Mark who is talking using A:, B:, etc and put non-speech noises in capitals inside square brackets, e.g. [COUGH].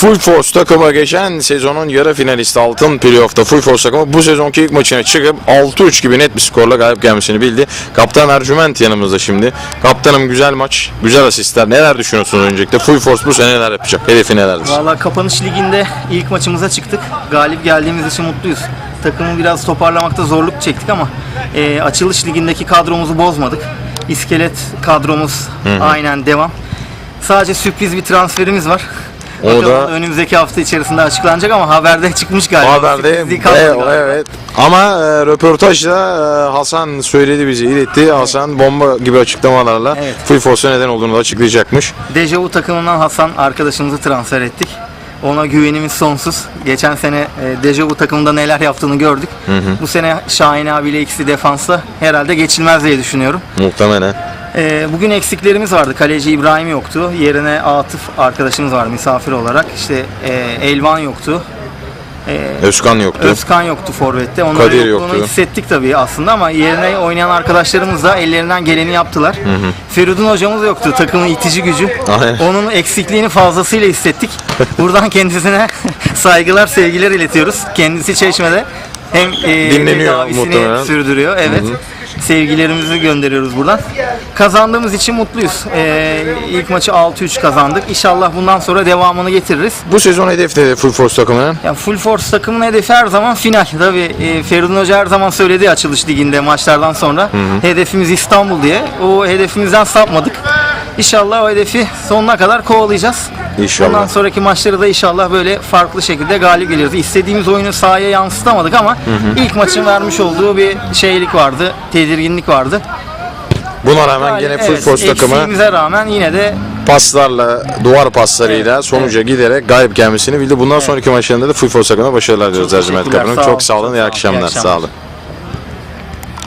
A: Full Force takımı geçen sezonun yarı finalisti altın playoff'ta Full Force takımı bu sezonki ilk maçına çıkıp 6-3 gibi net bir skorla galip gelmesini bildi. Kaptan Ercüment yanımızda şimdi. Kaptanım güzel maç, güzel asistler. Neler düşünüyorsunuz öncelikle? Full Force bu sene neler yapacak? Hedefi nelerdir?
B: Valla kapanış liginde ilk maçımıza çıktık. Galip geldiğimiz için mutluyuz. Takımı biraz toparlamakta zorluk çektik ama e, açılış ligindeki kadromuzu bozmadık. İskelet kadromuz aynen devam. Sadece sürpriz bir transferimiz var.
A: O da-
B: önümüzdeki hafta içerisinde açıklanacak ama haberde çıkmış galiba.
A: Haberde evet,
B: galiba.
A: evet. Ama e, röportajda e, Hasan söyledi bizi iletti. Hasan bomba gibi açıklamalarla
B: Evet.
A: Full Force'a neden olduğunu da açıklayacakmış.
B: Dejavu takımından Hasan arkadaşımızı transfer ettik. Ona güvenimiz sonsuz. Geçen sene e, Dejavu takımında neler yaptığını gördük. Bu sene Şahin abiyle ikisi defansta herhalde geçilmez diye düşünüyorum.
A: Muhtemelen.
B: E, bugün eksiklerimiz vardı. Kaleci İbrahim yoktu. Yerine Atıf arkadaşımız var misafir olarak. İşte e, Elvan yoktu.
A: Özkan yoktu.
B: Özkan yoktu forvette. Onların
A: Kadir
B: yokluğunu
A: yoktu.
B: hissettik tabii aslında ama yerine oynayan arkadaşlarımız da ellerinden geleni yaptılar. Feridun hocamız yoktu. Takımın itici gücü.
A: Aynen.
B: Onun eksikliğini fazlasıyla hissettik. Buradan kendisine [LAUGHS] saygılar, sevgiler iletiyoruz. Kendisi Çeşme'de hem e,
A: Dinleniyor muhtemelen.
B: sürdürüyor. Evet. Sevgilerimizi gönderiyoruz buradan. Kazandığımız için mutluyuz. E, ilk maçı 6-3 kazandık. İnşallah bundan sonra devamını getiririz.
A: Bu sezon hedef ne Full Force takımının?
B: Ya Full Force takımının hedefi her zaman final. Tabii e, Feridun Hoca her zaman söyledi açılış liginde maçlardan sonra. Hedefimiz İstanbul diye. O hedefimizden sapmadık. İnşallah o hedefi sonuna kadar kovalayacağız.
A: İnşallah.
B: Ondan sonraki maçları da inşallah böyle farklı şekilde galip geliyoruz. İstediğimiz oyunu sahaya yansıtamadık ama ilk maçın vermiş olduğu bir şeylik vardı, tedirginlik vardı.
A: Buna rağmen yine Full
B: Evet,
A: Force takımı
B: eksiğimize rağmen yine de
A: paslarla, duvar paslarıyla sonuca giderek galip gelmesini bildi. Bundan sonraki maçlarında da Full Force takımına başarılar diliyoruz Ercüment Kapı'nın. Çok sağ olun, iyi
B: olun, iyi
A: akşamlar.
B: akşamlar.
A: Sağ olun.